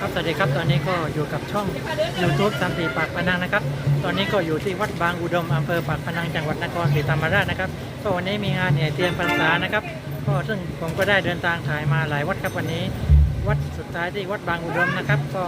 ครับสวัสดีครับตอนนี้ก็อยู่กับช่อง YouTube สันติปากพนังนะครับ ตอนนี้ก็อยู่ที่วัดบางอุดมอำเภอปากพนังจังหวัดนครศรีธรรมราชนะครับก็วันนี้มีงานแห่เทียนพรรษานะครับ ก็ซึ่งผมก็ได้เดินทางถ่ายมาหลายวัดครับวันนี้ วัดสุดท้ายที่วัดบางอุดมนะครับ ก็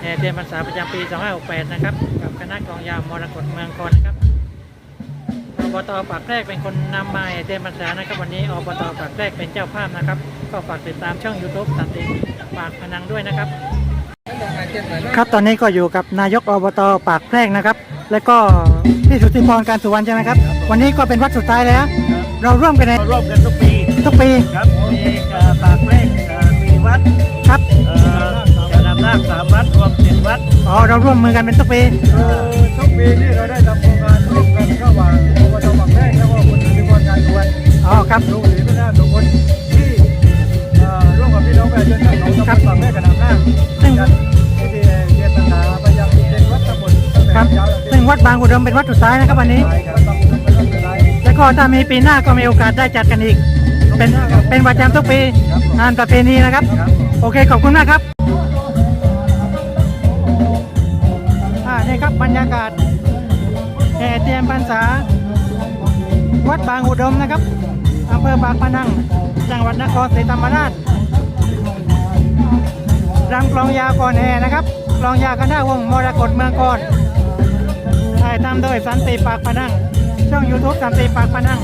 แห่เทียนพรรษาประจำปี 2568 นะครับกับคณะกองยาวมรกตเมืองคอนนะครับอบตปากแพรกเป็นคนนำมาเตรียมภาษานะครับ วันนี้อบตปากแพรกเป็นเจ้าภาพนะครับ ก็ฝากติดตามช่อง YouTube สันติปากพนังด้วยนะครับ ครับตอนนี้ก็อยู่กับนายกอบตปากแพรกนะครับ และก็พี่สุทธิพรการสุวรรณใช่ไหมครับ วันนี้ก็เป็นวัดสุดท้ายแล้ว เราร่วมกันในร่วมกันทุกปีทุกปีครับมีเอ่อปากเลขเอ่อมีวัดครับเอ่อจะนำนาคสามวัดรวมเจ็ดวัดอ๋อเราร่วมมือกันเป็นทุกปีทุกปีที่เราได้ทำโครงการร่วมกันระหว่างอบตบางแพรกแล้วก็คุณสุธิพรการสุวรรณอ๋อครับลุงศรีพินาศทุกคน มกับพี่น้องประชาชนทั้งสองตำบซึ่งจัดพิธีเรียนปัญหาไปยังเจ็ดวัดตำบลตั้งแต่ครับซึ่งวัดบางอุดมเป็นวัดสุดท้ายนะครับวันนี้ แล้วก็ถ้ามีปีหน้าก็มีโอกาสได้จัดกันอีก เป็นเป็นประจำทุกปีงานประเพณีนะครับ โอเคขอบคุณมากครับอ่านี่ครับบรรยากาศแห่เทียนพรรษา วัดบางอุดมนะครับอำเภอปากพนัง จังหวัดนครศรีธรรมราช รำกลองยาวก่อนแห่นะครับกลองยาวคณะวงศ์มรกตเมืองกอนถ่ายทำโดยสันติปากพนัง ช่องยูทูบสันติปากพนัง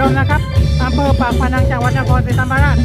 ดมนะครับอำเภอปากพนังจังหวัดนครศรีธรรมราช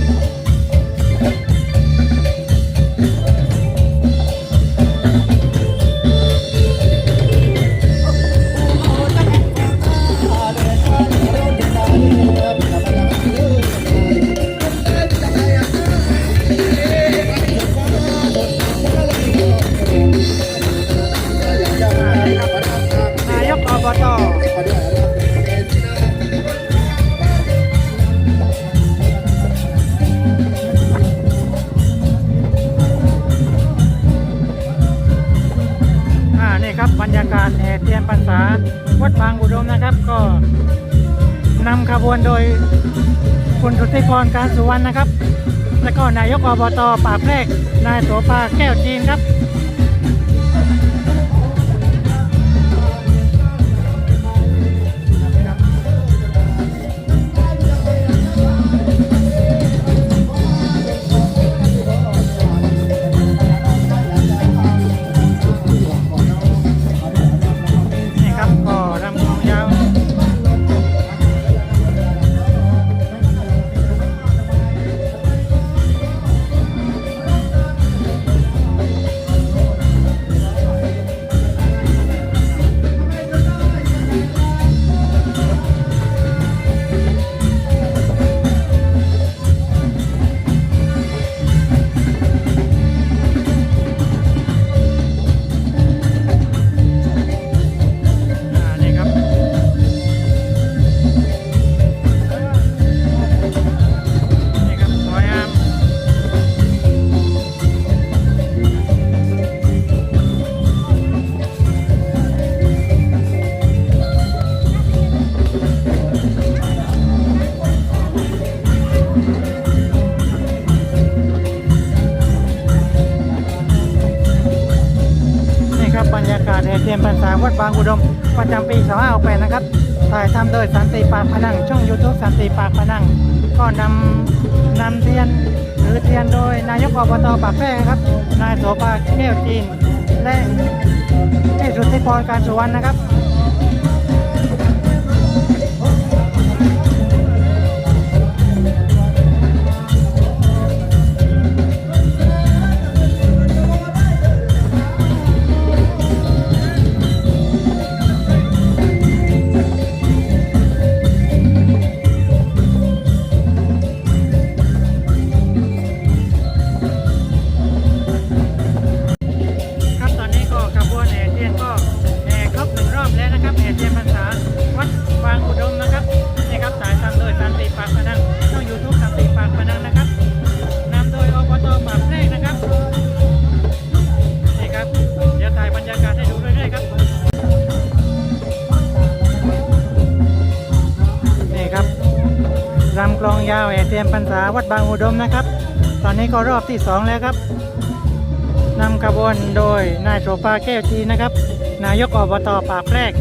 ยากาศแห่เทียนพรรษาวัดบางอุดมนะครับ ก็นำขบวนโดยคุณสุทธิพรการสุวรรณนะครับ และก็นายกอบตป่าแพรกนายโสภาแก้วจีนครับ วัดบางอุดม ประจำปี2568นะครับ ถ่ายทำโดยสันติปากพนัง ช่อง YouTube สันติปากพนัง ก็นำนำเทียนหรือเทียนโดยนายกอบตปากแพร่ครับ นายโสภาแก้วจีน และให้สุทธิพรการสุวรรณนะครับ พรรษาวัดบางอุดมนะครับ ตอนนี้ก็รอบที่สองแล้วครับนำขบวนโดยนายโสภาแก้วจีนะครับ นายกอบตปากแพรก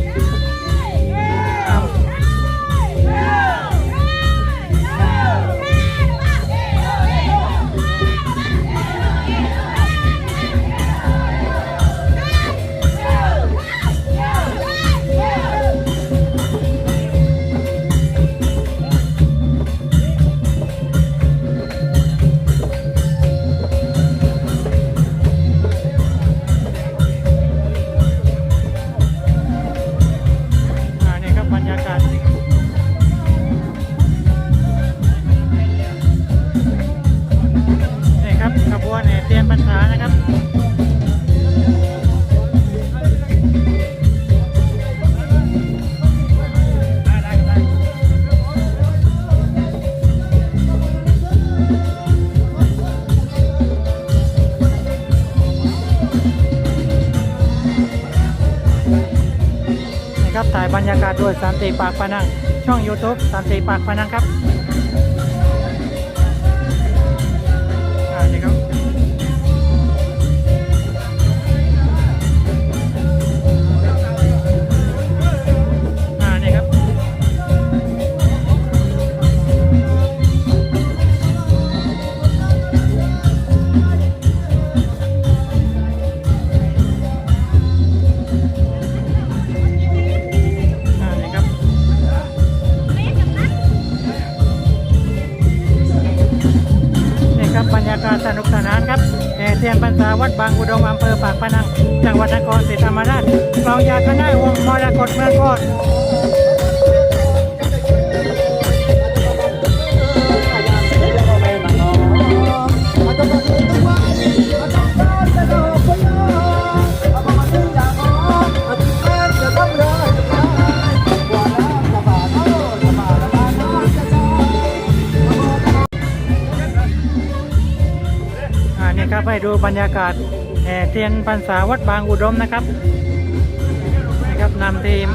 แห่เทียนพรรษานะครับครับถ่ายบรรยากาศโดยสันติปากพนัง ช่อง YouTube สันติปากพนังครับอ่านี่ครับ วัดนครศรีธรรมราชกลองยาคณะวงมรกตเมืองโคตรอ่านี่ครับให้ดูบรรยากาศ แห่เทียนพรรษาวัดบางอุดมนะครับนะครับนำทีม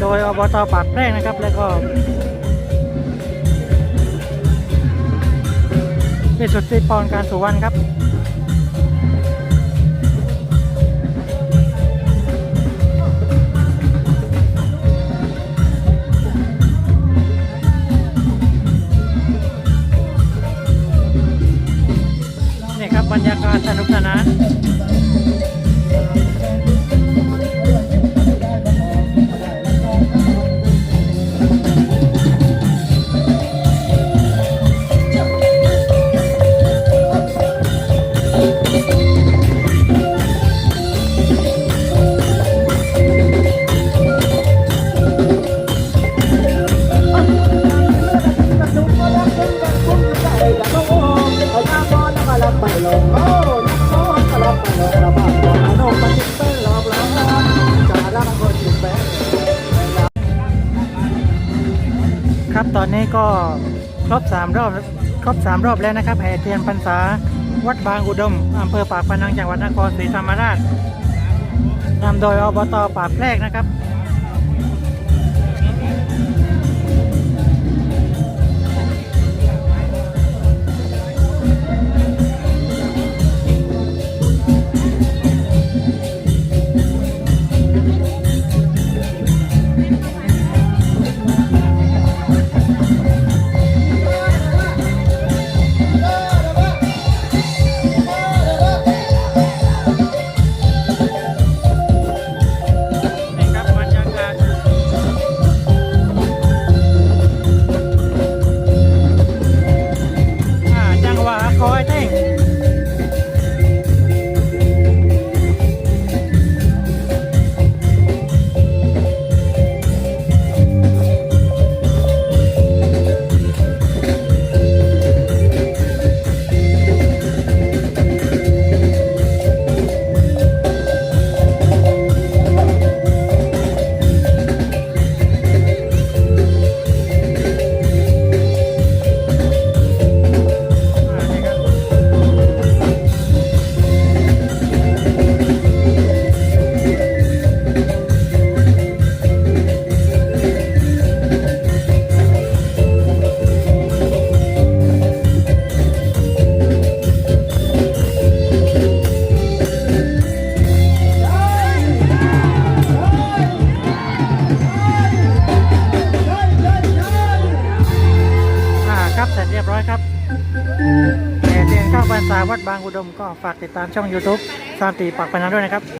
โดยอบตปากแพรกนะครับ แล้วก็พิสุทธิพรการสุวรรณครับ บรรยากาศสนุกสนาน ครับตอนนี้ก็ครบสามรอบครบสามรอบแล้วนะครับแห่เทียนพรรษาวัดบางอุดมอำเภอปากพนังจังหวัดนครศรีธรรมราชนำโดยอบตปากแพรกนะครับ บางอุดมก็ฝากติดตามช่อง YouTube สามตีปากพนังด้วยนะครับ